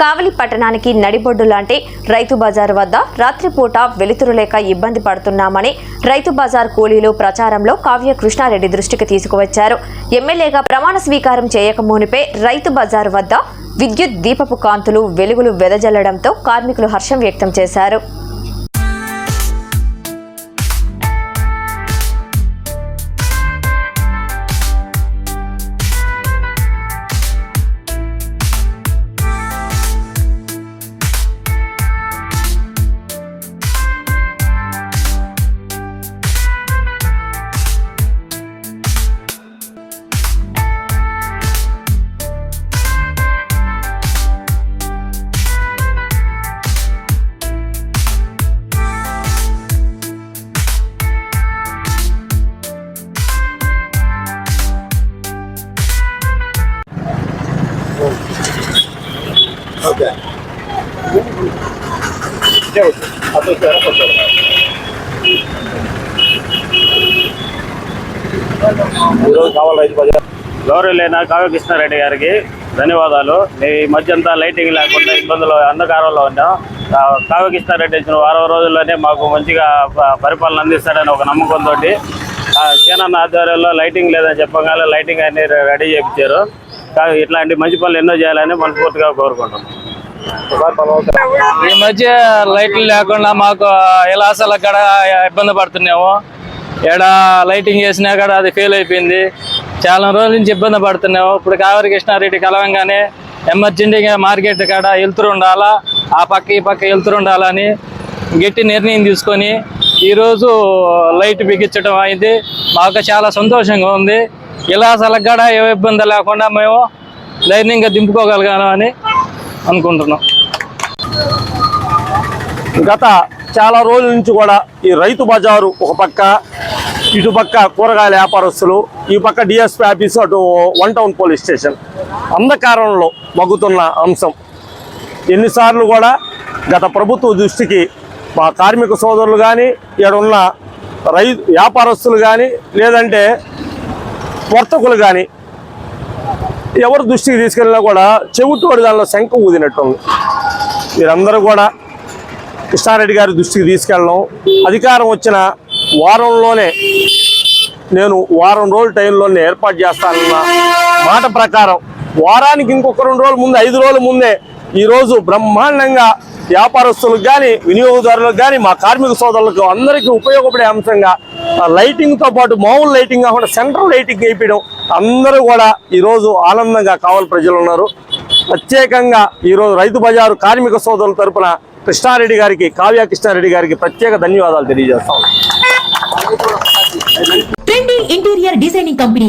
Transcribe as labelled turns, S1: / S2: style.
S1: కావలి పట్టణానికి నడిబొడ్డు లాంటి రైతు బజార్ వద్ద రాత్రిపూట వెలుతురు లేక ఇబ్బంది పడుతున్నామని రైతు బజార్ కూలీలు ప్రచారంలో కావ్య కృష్ణారెడ్డి దృష్టికి తీసుకువచ్చారు. ఎమ్మెల్యేగా ప్రమాణ స్వీకారం చేయకమునిపే రైతు బజార్ వద్ద విద్యుత్ దీపపు కాంతులు వెలుగులు వెదజల్లడంతో కార్మికులు హర్షం వ్యక్తం చేశారు.
S2: ఓకే. ఇదే వచ్చు అటు వచ్చారా ఈరోజు కావాలి రైతు బజార్
S3: గారికి ధన్యవాదాలు. ఈ మధ్య అంతా లైటింగ్ లేకుండా ఇబ్బందులు అంధకారంలో ఉన్నాం. కా- కావ్య ఇచ్చిన వారం రోజుల్లోనే మాకు మంచిగా పరిపాలన అందిస్తాడని ఒక నమ్మకంతో సేనన్న ఆధ్వర్యంలో లైటింగ్ లేదని చెప్పగానే లైటింగ్ అన్ని రెడీ చేయించారు ఇట్లాంటి మంచి పనులు ఎన్నో చేయాలని మనస్ఫూర్తిగా కోరుకుంటున్నాం.
S4: ఈ మధ్య లైట్లు లేకుండా మాకు ఇలాసాల కాడ ఇబ్బంది పడుతున్నాము. ఎడ లైటింగ్ చేసినా కూడా అది ఫెయిల్ అయిపోయింది. చాలా రోజుల నుంచి ఇబ్బంది పడుతున్నాము. ఇప్పుడు కావేరి కృష్ణారెడ్డి కలవంగానే ఎమర్జెంటీగా మార్కెట్ కాడ వెళ్తురు ఉండాలా ఆ పక్క ఈ పక్క వెళ్తురు ఉండాలని గట్టి నిర్ణయం తీసుకొని ఈరోజు లైట్ బిగించడం అయింది. మాకు చాలా సంతోషంగా ఉంది. ఇలా సలగడ ఏ ఇబ్బంది లేకుండా మేము ధైర్యంగా దింపుకోగలిగామని అనుకుంటున్నాం.
S2: గత చాలా రోజుల నుంచి కూడా ఈ రైతు బజారు ఒక పక్క ఇటు పక్క కూరగాయల వ్యాపారస్తులు ఈ పక్క డిఎస్పీ ఆఫీసు అటు వన్ టౌన్ పోలీస్ స్టేషన్. అంధకారంలో మగ్గుతున్న అంశం. ఎన్నిసార్లు కూడా గత ప్రభుత్వ దృష్టికి మా కార్మిక సోదరులు కానీ ఉన్న రై వ్యాపారస్తులు కానీ లేదంటే వర్తకులు కానీ ఎవరు దృష్టికి తీసుకెళ్ళినా కూడా చెవిటోడి దానిలో శంఖ ఊదినట్టుంది. మీరందరూ కూడా కృష్ణారెడ్డి గారి దృష్టికి తీసుకెళ్ళడం అధికారం వచ్చిన వారంలోనే నేను వారం రోజుల టైంలోనే ఏర్పాటు చేస్తానన్న మాట ప్రకారం వారానికి ఇంకొక రెండు రోజుల ముందు ఐదు రోజుల ముందే ఈరోజు బ్రహ్మాండంగా వ్యాపారస్తులకు కానీ వినియోగదారులకు కానీ మా కార్మిక సోదరులకు అందరికీ ఉపయోగపడే అంశంగా లైటింగ్తో పాటు మామూలు లైటింగ్ కాకుండా సెంట్రల్ లైటింగ్ వేయడం అందరూ కూడా ఈరోజు ఆనందంగా కావాలి ప్రజలు ఉన్నారు. ప్రత్యేకంగా ఈరోజు రైతు బజారు కార్మిక సోదరుల తరపున కృష్ణారెడ్డి గారికి కావ్య కృష్ణారెడ్డి గారికి ప్రత్యేక ధన్యవాదాలు తెలియజేస్తాం
S5: ఇంటీరియర్ డిజైనింగ్ కంపెనీ